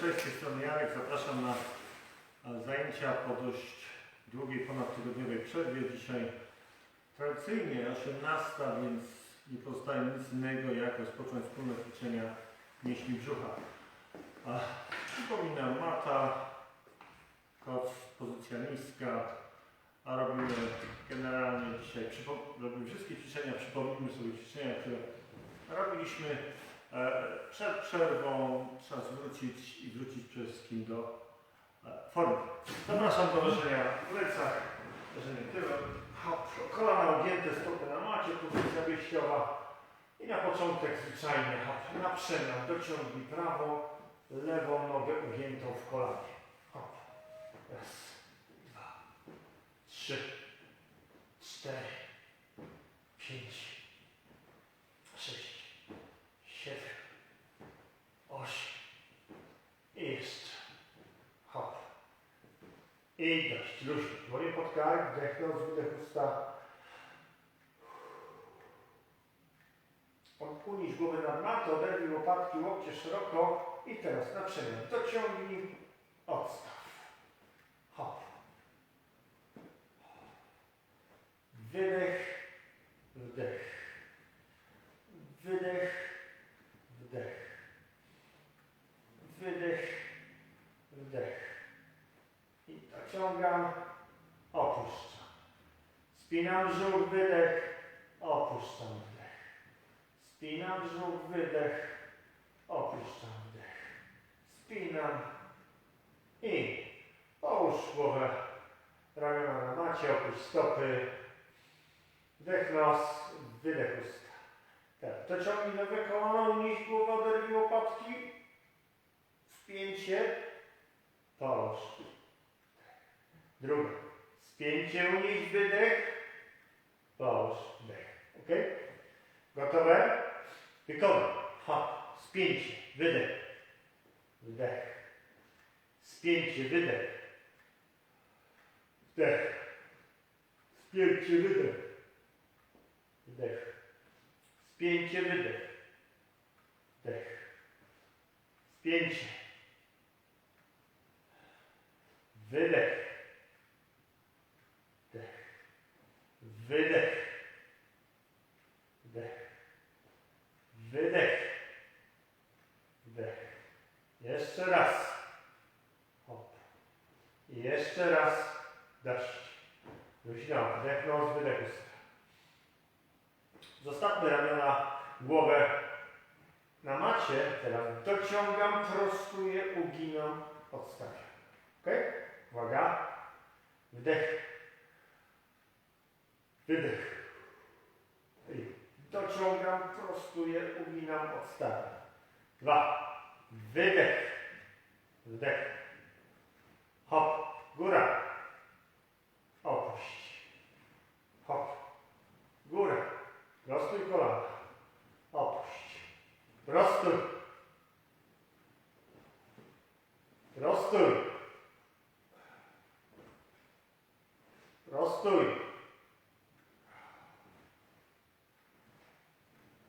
cześć, z strony Jarek. Zapraszam na zajęcia po dość długiej, ponadtygodniowej przerwie. Dzisiaj tradycyjnie 18, więc nie pozostaje nic innego jak rozpocząć wspólne ćwiczenia mięśni brzucha. A, przypominam, mata, koc, pozycja niska, a robimy generalnie dzisiaj, robimy wszystkie ćwiczenia, przypomnijmy sobie ćwiczenia, które robiliśmy Przed przerwą trzeba zwrócić i wrócić przede wszystkim do e, formy. Zapraszam do leżenia w plecach, leżenie tyłem, kolana ugięte, stopy na macie, pozycja wyjściowa. I na początek zwyczajnie na przemian dociągnij prawą, lewą nogę w kolanie. Hop. Raz, dwa, trzy, cztery, pięć, sześć, siedem, osiem i jeszcze. Hop. I dość. Luźno. Dłonie pod kark, wdechnąć, wydech usta. Unieś głowę nad matę, oderwij łopatki, łokcie szeroko i teraz na przemian. Dociągnij, odstaw. Hop. Wydech, wdech. Wydech, wdech. Wydech, wdech. I dociągam, opuszczam. Spinam brzuch, wydech, opuszczam wdech. Spinam brzuch, wydech, opuszczam wdech. Spinam i połóż głowę, ramiona na macie, opuść stopy. Wdech nos, wydech usta. Tak, dociągnij lewe kolano, unieś głowę, oderwij łopatki. Spięcie, połóż. Druga. Spięcie, unieś wydech, połóż wdech. Ok? Gotowe? Wykonaj. Hop. Spięcie, wydech. Wdech. Spięcie, wydech. Wdech. Spięcie, wydech. Wdech. Spięcie, wydech. Wdech. Spięcie. Wydech. Wdech. Wydech. Wdech. Wydech. Wdech. Jeszcze raz. Hop. I jeszcze raz. Deszcz. Luźno. Wdech, nos, wydech usta. Zostawmy ramiona, głowę na macie. Teraz dociągam, prostuję, uginam, odstawiam. Ok? Uwaga. Wdech. Wydech. I dociągam, prostuję, odstawiam. Dwa. Wydech. Wdech. Hop. Góra. Opuść. Hop. Góra. Prostuj kolana. Opuść. Prostuj. Prostuj. Prostuj.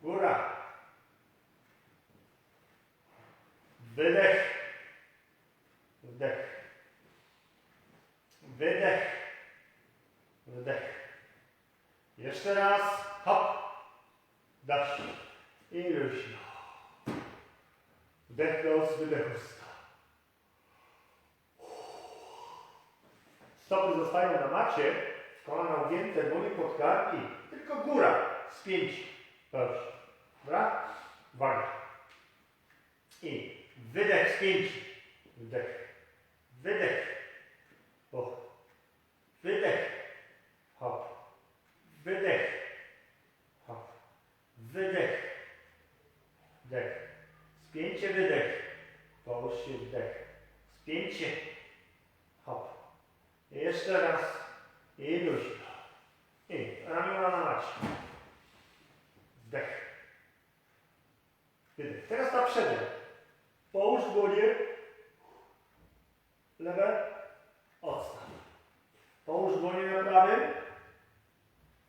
Góra. Wydech. Wdech. Wydech. Wdech. Jeszcze raz. Hop. Dasz. I luźno. Wdech nos, wydech usta. Stopy zostają na macie, kolana ugięte, dłonie pod karki, tylko góra, spięcie. Dobrze. Dobra? Uwaga. I wydech, spięcie. Wdech. Wydech. O. Wydech. Hop. Wydech. Hop. Wydech. Wdech. Spięcie, wydech. Połóż się, wdech. Spięcie. Hop. Jeszcze raz. I luźno. I ramiona na macie. Wdech. Wydech. Teraz na przemian. Połóż dłonie. Lewe. Odstaw. Połóż dłonie na prawym.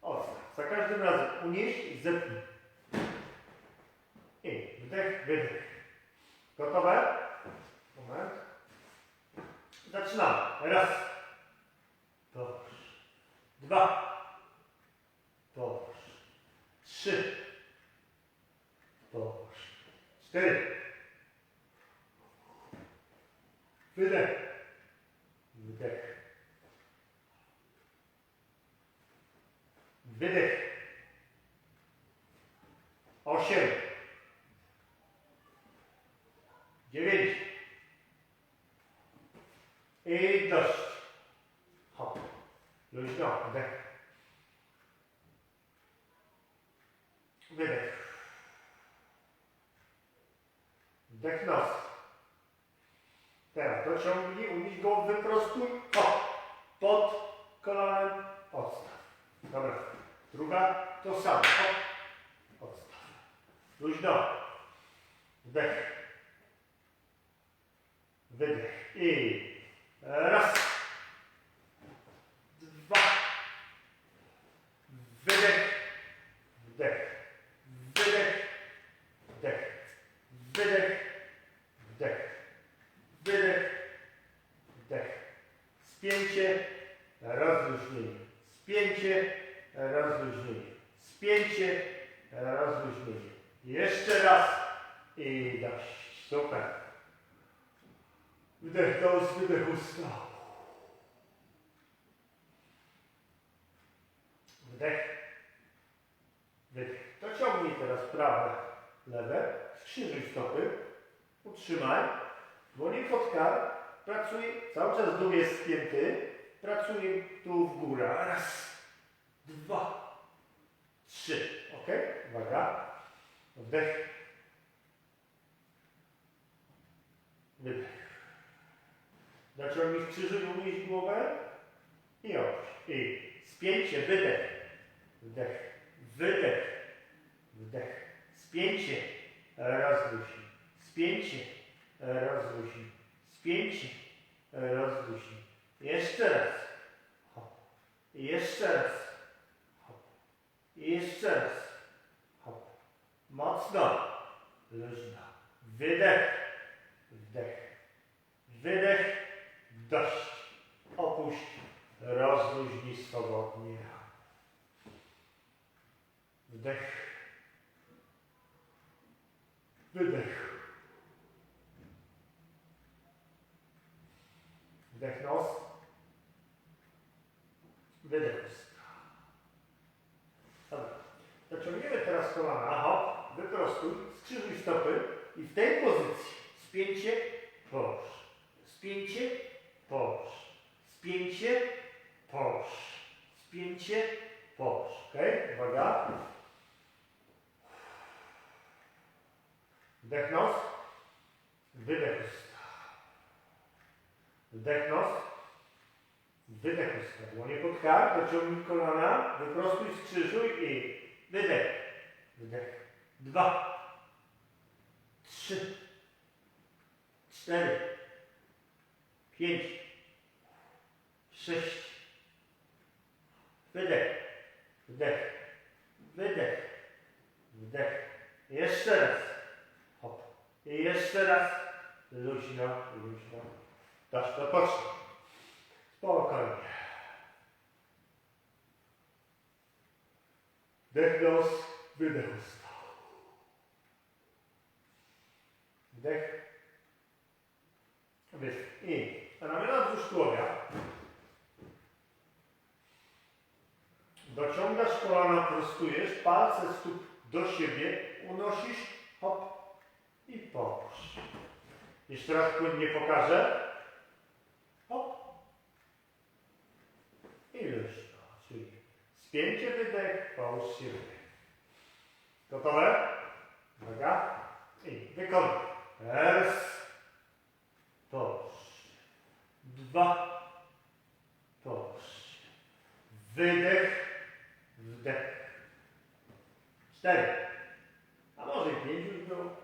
Odstaw. Za każdym razem unieś zepnij. I wdech, wydech. Gotowe? Moment. Zaczynamy. Raz. Dobrze. Dwa. Dobrze. Trzy. Dobrze. Cztery. Wydech. Wdech. Wydech. Osiem. Dziewięć. I dość. Hop. Luźno. Wdech. Wydech. Wdech dociągnij, unieś go, wyprostuj. Hop. Pod kolanem. Odstaw. Dobra. Druga to samo. Hop. Odstaw. Luźno. Wdech. Wydech. I raz. Dwa. Wydech. Wdech. Wydech. Wdech. Wydech. Wdech. Wydech. Wdech. Spięcie. Rozluźnienie. Spięcie. Rozluźnienie. Spięcie. Rozluźnienie. Jeszcze raz. I dość. Super. Wdech nos, wydech usta. Wdech. Wydech. Dociągnij teraz prawe, lewe. Skrzyżuj stopy. Utrzymaj. Dłonie pod kark. Pracuj. Cały czas dół jest spięty. Pracuj tu w górę. Raz. Dwa. Trzy. Ok? Uwaga. Wdech. Wydech. Zaciągnij skrzyżuj, unieś głowę i opuść. I spięcie, wydech. Wdech. Wydech. Wdech. Spięcie. Rozluźnij. Spięcie. Rozluźnij. Spięcie. Rozluźnij. Jeszcze raz. Hop. Jeszcze raz. Hop. Jeszcze raz. Hop. Mocno. Luźno. Wydech. Wdech. Wydech. Dość. Opuść. Rozluźnij swobodnie. Wdech. Wydech. Wdech nos. Wydech usta. Dobra. Zaciągniemy teraz kolana. Hop. Wyprostuj. Skrzyżuj stopy. I w tej pozycji spięcie, połóż. Spięcie, połóż. Spięcie, połóż. Spięcie, połóż. Ok? Uwaga. Wdech nos. Wydech usta. Wdech nos. Wydech usta. Dłonie pod kark. Dociągnij kolana. Wyprostuj, skrzyżuj i wydech. Wdech. Dwa. Trzy. Cztery. Pięć. Sześć. Wydech. Wdech. Wydech. Wdech. Jeszcze raz. Hop. I jeszcze raz. Luźno, luźno. Dasz to pocznij. Spokojnie. Wdech nos, wydech usta. Wdech. Wydech. I ramiona wzdłuż tułowia. Dociągasz kolana, prostujesz, palce stóp do siebie, unosisz, hop i połóż. Jeszcze raz płynnie pokażę. Hop. I luźno, czyli spięcie wydech, połóż się. Gotowe? Uwaga. I wykonuj. Raz. Połóż. Dwa. Połóż. Wydech. Wdech. Cztery. A może i pięć już było.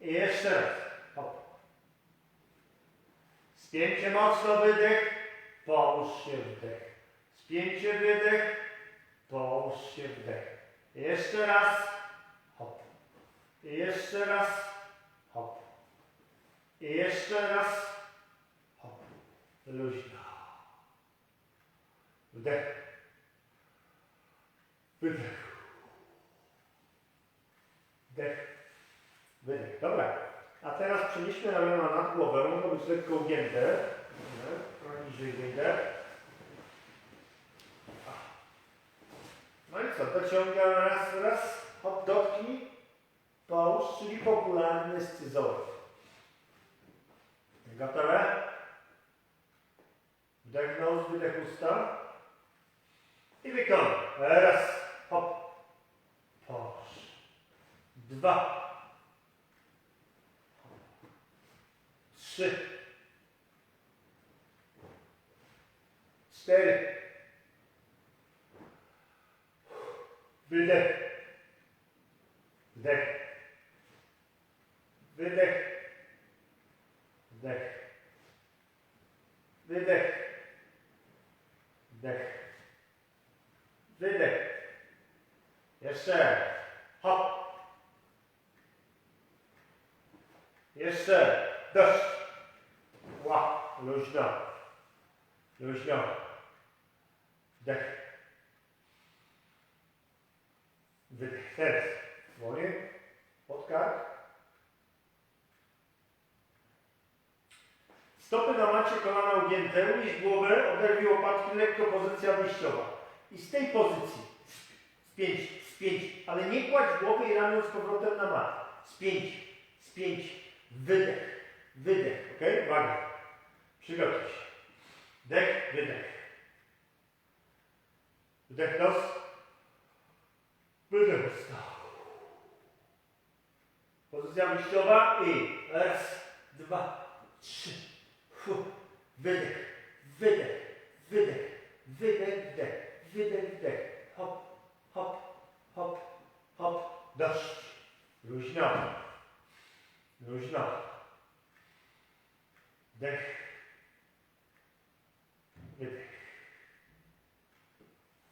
I jeszcze raz. Hop. Spięcie mocno wydech. Połóż się wdech. Spięcie wydech. Połóż się wdech. Jeszcze raz. Hop. Jeszcze raz. Hop. Jeszcze raz. Hop. luźno. Wdech. Wydech. Wdech. Wydech. Dobra. A teraz przenieśmy ramiona nad głowę. Mogą być lekko ugięte. Trochę niżej wyjdę. No i co? Dociągam raz, raz. Hop, dotknij. Połóż, czyli popularny scyzoryk. Gotowe? Wdech nos, wydech usta. I wykonaj. Raz, hop. Połóż. Dwa. Trzy. Cztery. Wydech. Wdech. Wydech. Wdech. Wydech. Wdech. Wydech. Jeszcze. Hop. Jeszcze. Dość. Ła. Luźno. Luźno. Wdech. Wydech. Teraz. Dłonie. Pod kark. Stopy na macie, kolana ugięte, unieś głowę, oderwij łopatki, lekko pozycja wyjściowa. I z tej pozycji spięć, spięć, ale nie kładź głowy i ramion z powrotem na matę. Spięć, spięć, wydech, wydech, ok? Uwaga. Przygotuj się. Dech, wydech. Wdech nos. Wydech usta. Pozycja wyjściowa i raz, dwa, trzy. Fu. Wydech, wydech, wydech, wydech, wdech, wydech, wdech. Hop, hop, hop, hop. Dość. Luźno. Luźno. Dech. Wydech.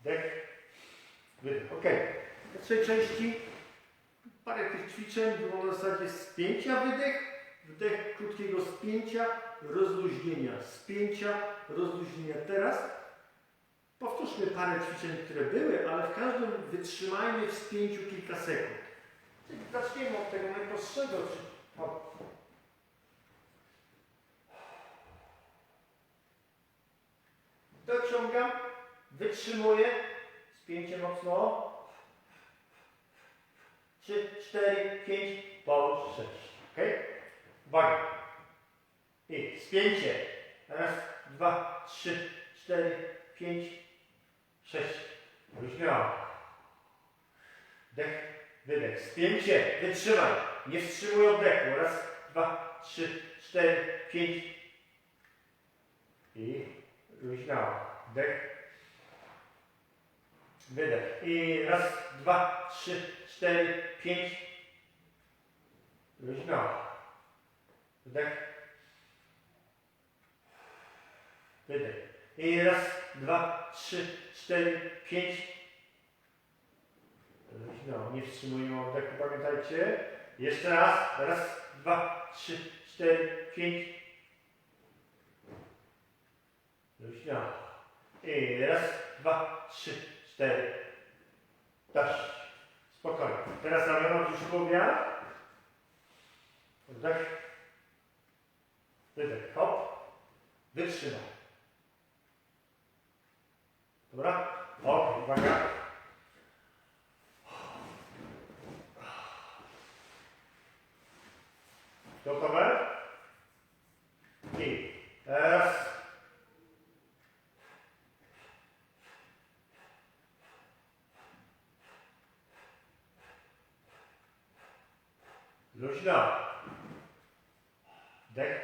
Dech. Wydech. Ok. W trzeciej części parę tych ćwiczeń było na zasadzie spięcia wydech, wdech krótkiego spięcia, rozluźnienia, spięcia, rozluźnienia. Teraz powtórzmy parę ćwiczeń, które były, ale w każdym wytrzymajmy w spięciu kilka sekund. Czyli zaczniemy od tego najprostszego. Dociągam, wytrzymuję, spięcie mocno. Trzy, cztery, pięć, połóż, sześć. Ok? Uwaga. I spięcie. Raz, dwa, trzy, cztery, pięć, sześć. Luźno. Dech, wydech. Spięcie. Wytrzymaj. Nie wstrzymuj oddechu. Raz, dwa, trzy, cztery, pięć. I luźno. Dech. Wydech. I raz, dwa, trzy, cztery, pięć. Luźno. Wdech. Wydech. I raz, dwa, trzy, cztery, pięć. Luźno. Nie wstrzymujmy oddechu, pamiętajcie. Jeszcze raz. Raz, dwa, trzy, cztery, pięć. Luźno. I raz, dwa, trzy, cztery. Dość. Spokojnie. Teraz ramiona brzuszkowia. Wdech. Wydech. Hop. Wytrzymaj. Dobra? Ok, uwaga. Gotowe? I teraz Luźno. Dech.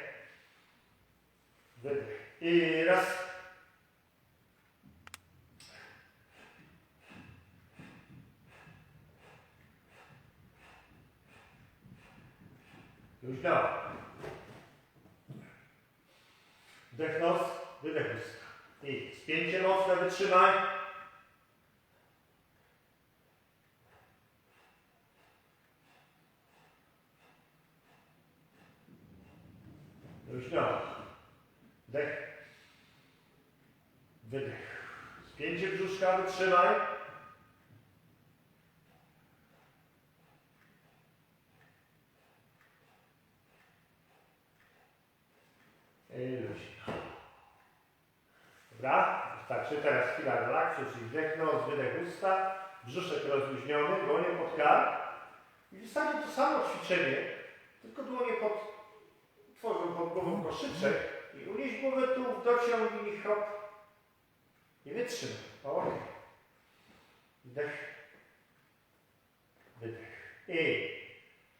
Wydech. I raz. Luźno. Wdech nos, wydech usta. I spięcie mocne wytrzymaj. Luźno. Wdech. Luźno. Dobra, wystarczy. Teraz chwila relaksu, czyli wdech nos, wydech usta, brzuszek rozluźniony, dłonie pod kark. I w zasadzie to samo ćwiczenie, tylko dłonie pod tworzą pod głową koszyczek i unieś głowę tu, dociągnij, hop. I wytrzymaj. O. Wdech. Wydech. I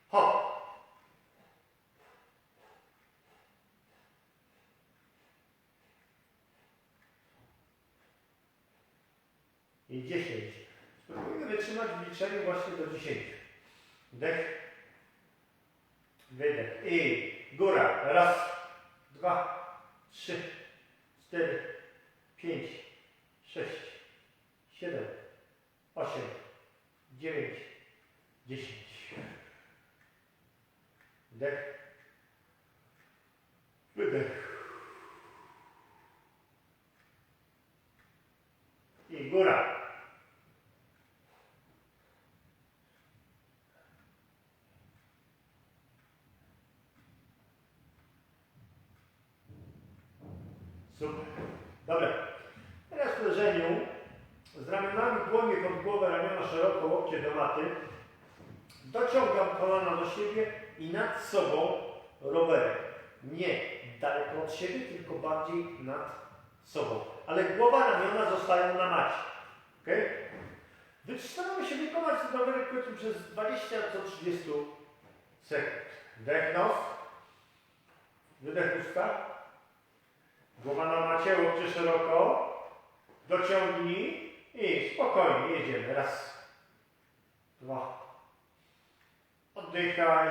hop. I 10. Spróbujmy wytrzymać w liczeniu właśnie do 10. Wdech. Wydech. I góra. Raz, dwa, trzy, cztery, pięć, sześć, siedem, osiem, dziewięć, dziesięć. Wdech. Wydech. I góra. Super. Dobra. Teraz w leżeniu z ramionami dłonie pod głowę, ramiona szeroko, do maty. Dociągam kolana do siebie i nad sobą rowerek. Nie daleko od siebie, tylko bardziej nad sobą. Ale głowa, ramiona zostają na macie. Okay? Staramy się wykonać ten rowerek powiedzmy przez 20 do 30 sekund. Wdech nos, wydech usta. Głowa na macie, łokcie szeroko. Dociągnij i spokojnie jedziemy. Raz, dwa. Oddychaj.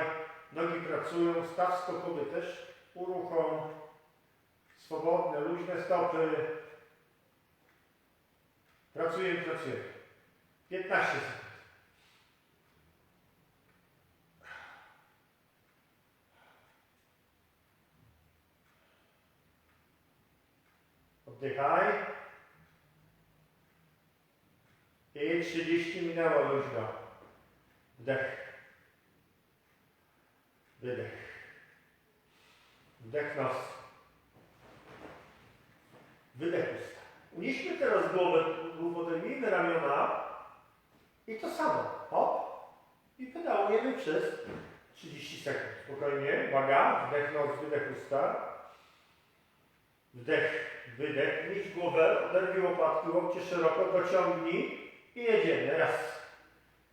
Nogi pracują. Staw skokowy też uruchom. Swobodne, luźne stopy. Pracujemy, pracujemy. 15 sekund. Oddychaj. I 30 minęło luźno. Wdech. Wydech. Wdech nos. Wydech usta. Unieśmy teraz głowę, podejmijmy ramiona i to samo. Hop. I pedałujemy przez 30 sekund. Spokojnie. Uwaga. Wdech nos, wydech usta. Wdech, wydech. Unieś głowę, oderwij łopatki, łokcie szeroko, dociągnij i jedziemy. Raz.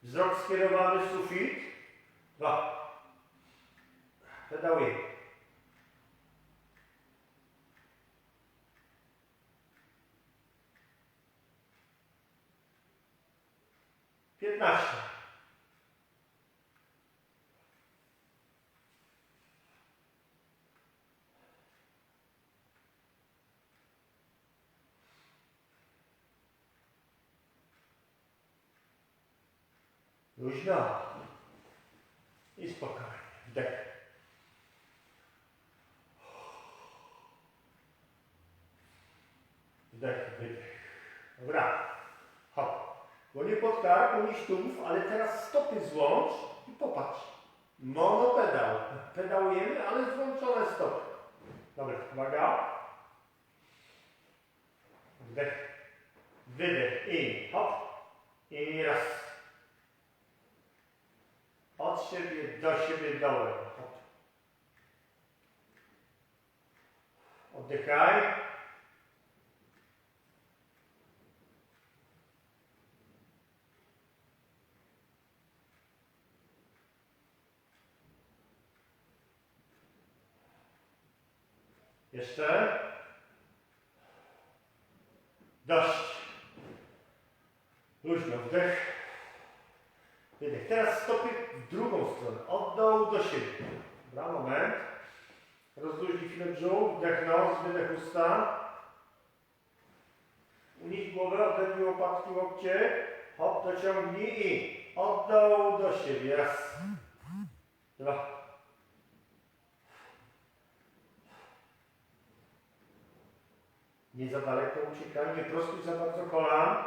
Wzrok skierowany w sufit. Dwa. Pedałujemy. Piętnaście. Luźno. I spokojnie. Wdech. Wdech, wydech. Dobra. Hop. Bo nie pod kark, unieś tułów, ale teraz stopy złącz i popatrz. Monopedał. Pedałujemy, ale złączone stopy. Dobra, uwaga. Wdech. Wydech. I hop. I raz. Od siebie do siebie dołem. Oddychaj. Jeszcze. Dość. Luźno, wdech. Wydech. Teraz stopy w drugą stronę. Od dołu do siebie. Dobra, moment. Rozluźnij chwilę brzuch. Wdech nos, wydech usta. Unieś głowę, odetnij łopatki, łokcie. Hop, dociągnij i od dołu do siebie. Raz. Dwa. Nie za daleko uciekaj, nie prostuj za bardzo kolan.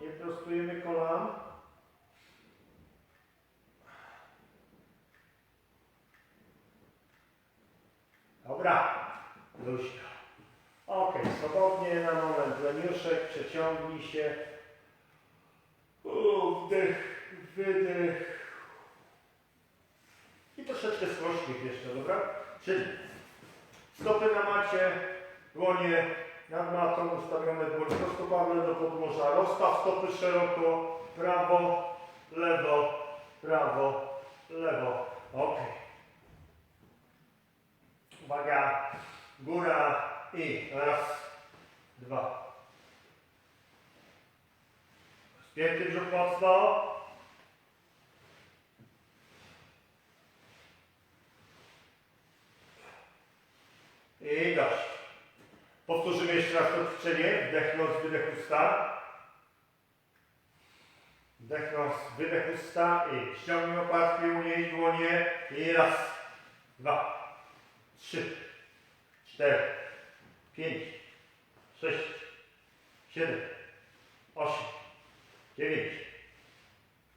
Nie prostujemy kolan. Dobra, luźno. Ok, swobodnie na moment. Leniuszek, przeciągnij się. U, Wdech, wydech. I troszeczkę skłośnik jeszcze, dobra? Czyli stopy na macie, dłonie nad matą ustawione dłonie prostopadłe do podłoża. Rozstaw stopy szeroko, prawo, lewo, prawo, lewo. Ok. Uwaga, góra i raz, dwa. Spięty brzuch mocno. I dość. Powtórzymy jeszcze raz to ćwiczenie. Wdech nos, wydech usta. Wdech nos, wydech usta i ściągnij opadki, unieś dłonie i raz, dwa, trzy, cztery, pięć, sześć, siedem, osiem, dziewięć.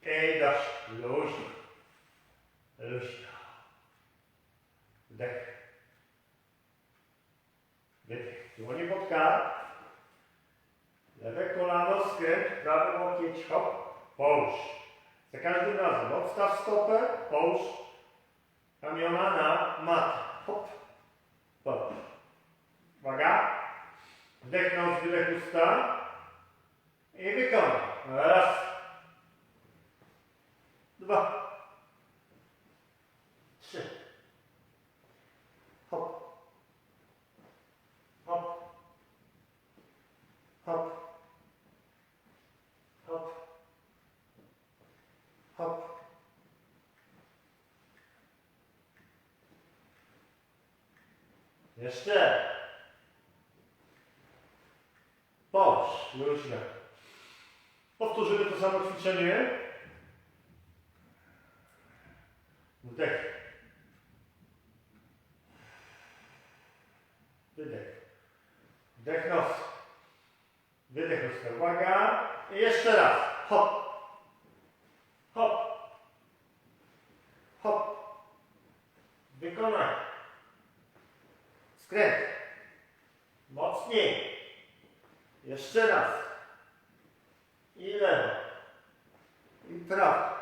I dość. Luźno. Luźno. Wdech. Wydech. Dłonie kark. Lewe kolano skręt, prawy łokieć, hop, połóż. Za każdym razem odstaw stopę, połóż ramiona na matę. Hop, hop. Uwaga. Wdech nos, wydech usta. I wykonaj. Raz. Dwa. Trzy. Hop. Hop. Hop. Hop. Hop. Jeszcze. Połóż, luźno. Powtórzymy to samo ćwiczenie. Wdech. Wydech. Wdech nos. Wydech nos. Uwaga. I jeszcze raz. Hop. Hop. Hop. Wykonaj. Skręt. Mocniej. Jeszcze raz. I lewo. I prawo.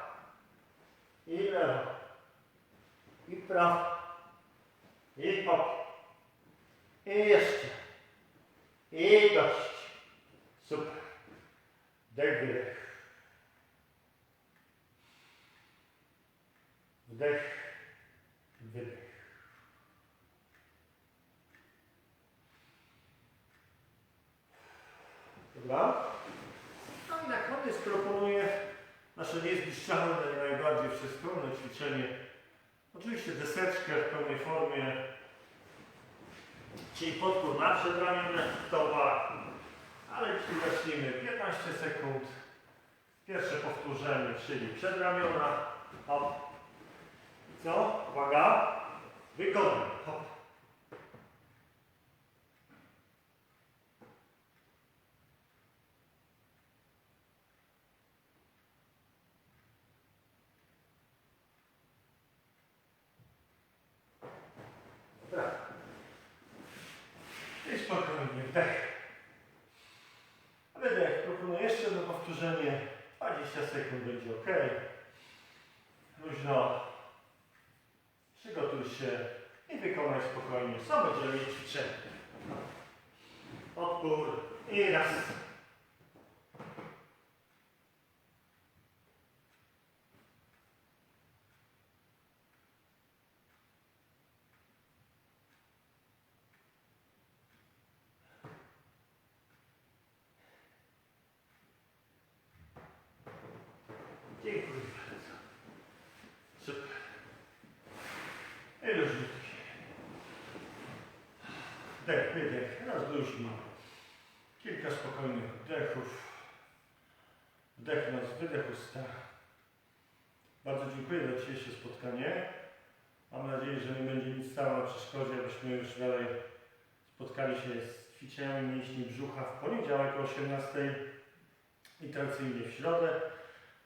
I lewo. I prawo. I hop. I jeszcze. I dość. Super. Wdech, wydech. Wdech, wydech. No i na koniec proponuję nasze niezniszczalne i najbardziej wszechstronne ćwiczenie. Oczywiście deseczkę w pełnej formie, czyli podpór na przedramienne, topa, ale zacznijmy 15 sekund. Pierwsze powtórzenie, czyli przedramiona, hop. Co? Uwaga. Wykonaj. Hop. Dobra. I spokojnie, wdech. Wydech. Proponuję jeszcze jedno powtórzenie. 20 sekund będzie ok. Luźno. Przygotuj się i wykonaj spokojnie. Samodzielnie ćwiczenie. Odpór i raz. Dziękuję bardzo. Super. I luźniutki. Wdech, wydech, raz luźno. Kilka spokojnych oddechów. Wdech nos, wydech usta. Bardzo dziękuję za dzisiejsze spotkanie. Mam nadzieję, że nie będzie nic stało na przeszkodzie, abyśmy już dalej spotkali się z ćwiczeniami mięśni brzucha w poniedziałek o 18. i tradycyjnie w środę.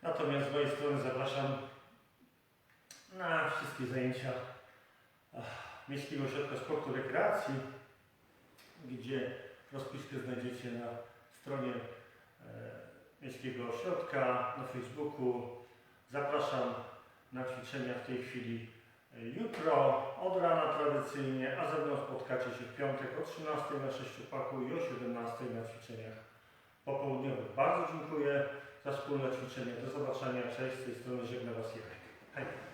Natomiast z mojej strony zapraszam na wszystkie zajęcia ach, Miejskiego Ośrodka Sportu Rekreacji, gdzie rozpiskę znajdziecie na stronie e, Miejskiego Ośrodka, na Facebooku. Zapraszam na ćwiczenia w tej chwili e, jutro, od rana tradycyjnie, a ze mną spotkacie się w piątek o 13 na sześciopaku i o 17 na ćwiczeniach popołudniowych. Bardzo dziękuję za wspólne ćwiczenie. Do zobaczenia. Cześć, z tej strony żegna Was Jarek.